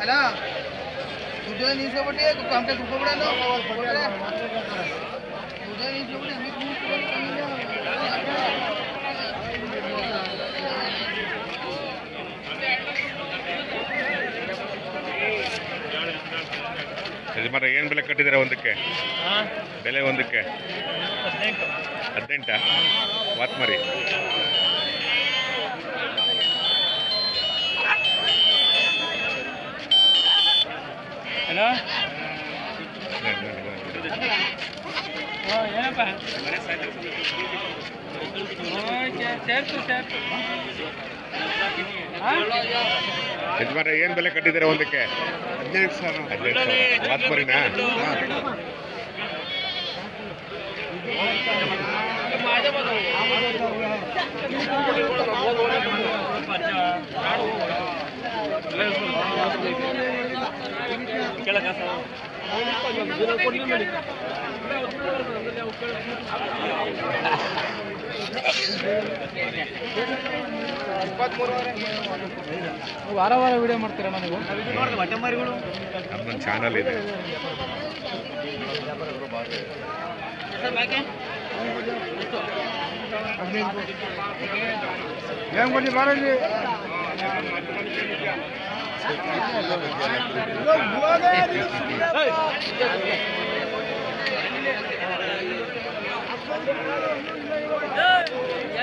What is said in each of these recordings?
Hello ఉద్యోగం తీసుకోబట్టి అంటే కుప్పబడాను ఉద్యోగం తీసుకోబట్టి ఎందుకు ಯಜಮಾನ ಏನು ಬೆಲೆ ಕಟ್ಟಿದ್ದೀರಾ ಒಂದಕ್ಕೆ? ಬೆಲೆ ಒಂದಕ್ಕೆ? ಹದಿನೆಂಟ. ಮಾತು ಮರಿ. ಸೇರ್ತು ಸೇರ್ತು ಯಜಮಾನ ಏನು ಬೆಲೆ ಕಟ್ಟಿದ್ದೀರಾ ಒಂದಕ್ಕೆ? ಹದಿನೆಂಟು ಸಾವಿರ. ಹದಿನೆಂಟು ಸಾವಿರ. ವಾತ್ ಮರಿನಾ? ವಾರ ವಾರ ವಿಡಿಯೋ ಮಾಡ್ತೀರಣ್ಣ ನೀವು? ನಮ್ಮೊಂದು ಚಾನಲ್ ಇದೆ. ಏನ್ ಕೊಡಿ ಬಾರಲ್ಲಿ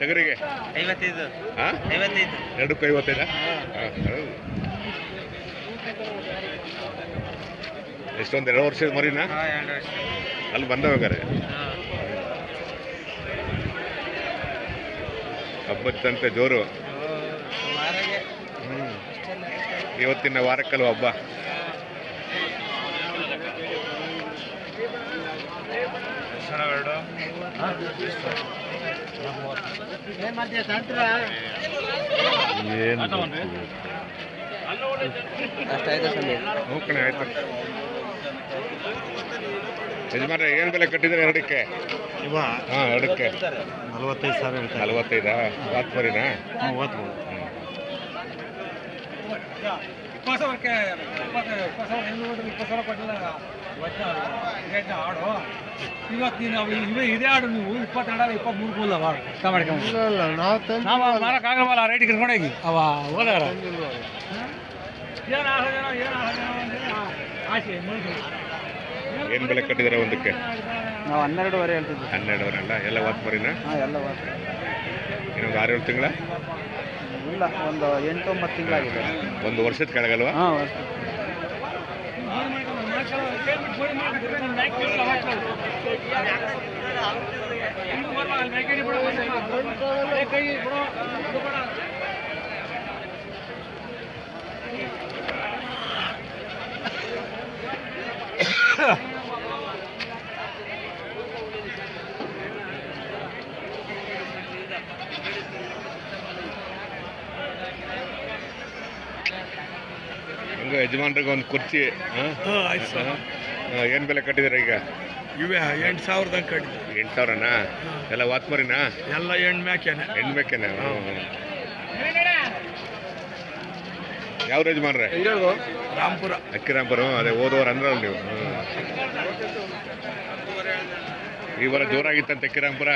ಟಗರಿಗೆ ಐವತ್ತೈದು. ಹಾಂ? ಐವತ್ತೈದು. ಎರಡಕ್ಕೂ ಐವತ್ತೈದಾ? ಹಾಂ. ಹೌದು. ಎಷ್ಟೊಂದು ಎರಡು ವರ್ಷದ ಮರಿನಾ? ಹಾಂ ಎರಡು ವರ್ಷ. ಅಲ್ಲಿ ಬಂದವಾಗಾರೆ ಹಬ್ಬದಂತೆ ಜೋರು. ಇವತ್ತಿನ ವಾರಕ್ಕಲ್ವ ಹಬ್ಬ? ತಂತ್ರ ಏನು ಆಯ್ತು ಯಜಮಾನ್ರೆ ಏನು ಬೆಲೆ ಕಟ್ಟಿದ್ರೆ ಎರಡಕ್ಕೆ? ಇವ ಹಾಂ ಎರಡಕ್ಕೆ. ನಲ್ವತ್ತೈದು ಸಾವಿರ ಹೇಳ್ತಾರೆ ನಲ್ವತ್ತೈದಾ? ವಾತ್ ಮರಿನಾ ಮೂವತ್ತು ಇಪ್ಪತ್ತು ಸಾವಿರಕ್ಕೆ ಇಪ್ಪತ್ತು ಇಪ್ಪತ್ತು ಸಾವಿರ ಇಪ್ಪತ್ತು ಸಾವಿರ ಕೊಟ್ಟಿಲ್ಲ. ಆಡು ಇವತ್ತು ನೀನು ಅವು ಇವೇ ಇದೇ ಆಡು ನೀವು ಇಪ್ಪತ್ತೆರಡಲ್ಲ ಇಪ್ಪತ್ತ್ಮೂರು ಕೂಲ ಆಡು ಇಷ್ಟ ಮಾಡ್ಕೊಂಡು. ಇಲ್ಲ ನಾವು ನಾವು ಮಾರಕ್ಕಾಗಲ್ವಲ್ಲ ಆ ರೇಟಿಗೆ ಕರ್ಕೊಂಡೋಗಿ ಅವ ಹೋದಾರ ಏನು ಆಗೋದೇನೋ ಏನು ಆಗೋದೇನೋ ಅಂತೇಳಿ ಆಸೆ ಮನುಷ್ಯರು. ಏನು ಬೆಲೆ ಕಟ್ಟಿದಾರೆ ಒಂದಕ್ಕೆ? ನಾವು ಹನ್ನೆರಡುವರೆ ಹೇಳ್ತಿದ್ವಿ. ಹನ್ನೆರಡುವರೆಲ್ಲ ಎಲ್ಲ ವಾತ್ ಮರಿನ? ಹಾಂ ಎಲ್ಲ ಇನ್ನೊಂದು ಆರು ಏಳು ತಿಂಗಳ? ಇಲ್ಲ ಒಂದು ಎಂಟು ಒಂಬತ್ತು ತಿಂಗಳಾಗಿದೆ. ಒಂದು ವರ್ಷದ ಕೆಳಗಲ್ವಾ? ಹಾಂ ಯಜಮಾನ್ರಿಗೆ ಒಂದು ಕುರ್ಚಿ ಏನು ಬೆಲೆ ಕಟ್ಟಿದ್ರೆ ಈಗ ಇವೆ ಎಂಟು ಸಾವಿರದಂಗೆ ಕಟ್ಟಿ ಎಂಟು ಸಾವಿರನಾ ಎಲ್ಲ ವಾತ್ಮರಿನಾ ಎಲ್ಲ ಹೆಣ್ಣು ಮ್ಯಾಕೆನೆ ಹೆಣ್ಬೇಕೇನೆ ಯಾವ ರಾಮ್ಪುರ ಅಕ್ಕಿ ರಾಮ್ಪುರ ಅದೇ ಓದೋರು ಅಂದ್ರಲ್ಲ ನೀವು. ಈ ವಾರ ಜೋರಾಗಿತ್ತಂತೆ ಅಕ್ಕಿರಾಂಪುರ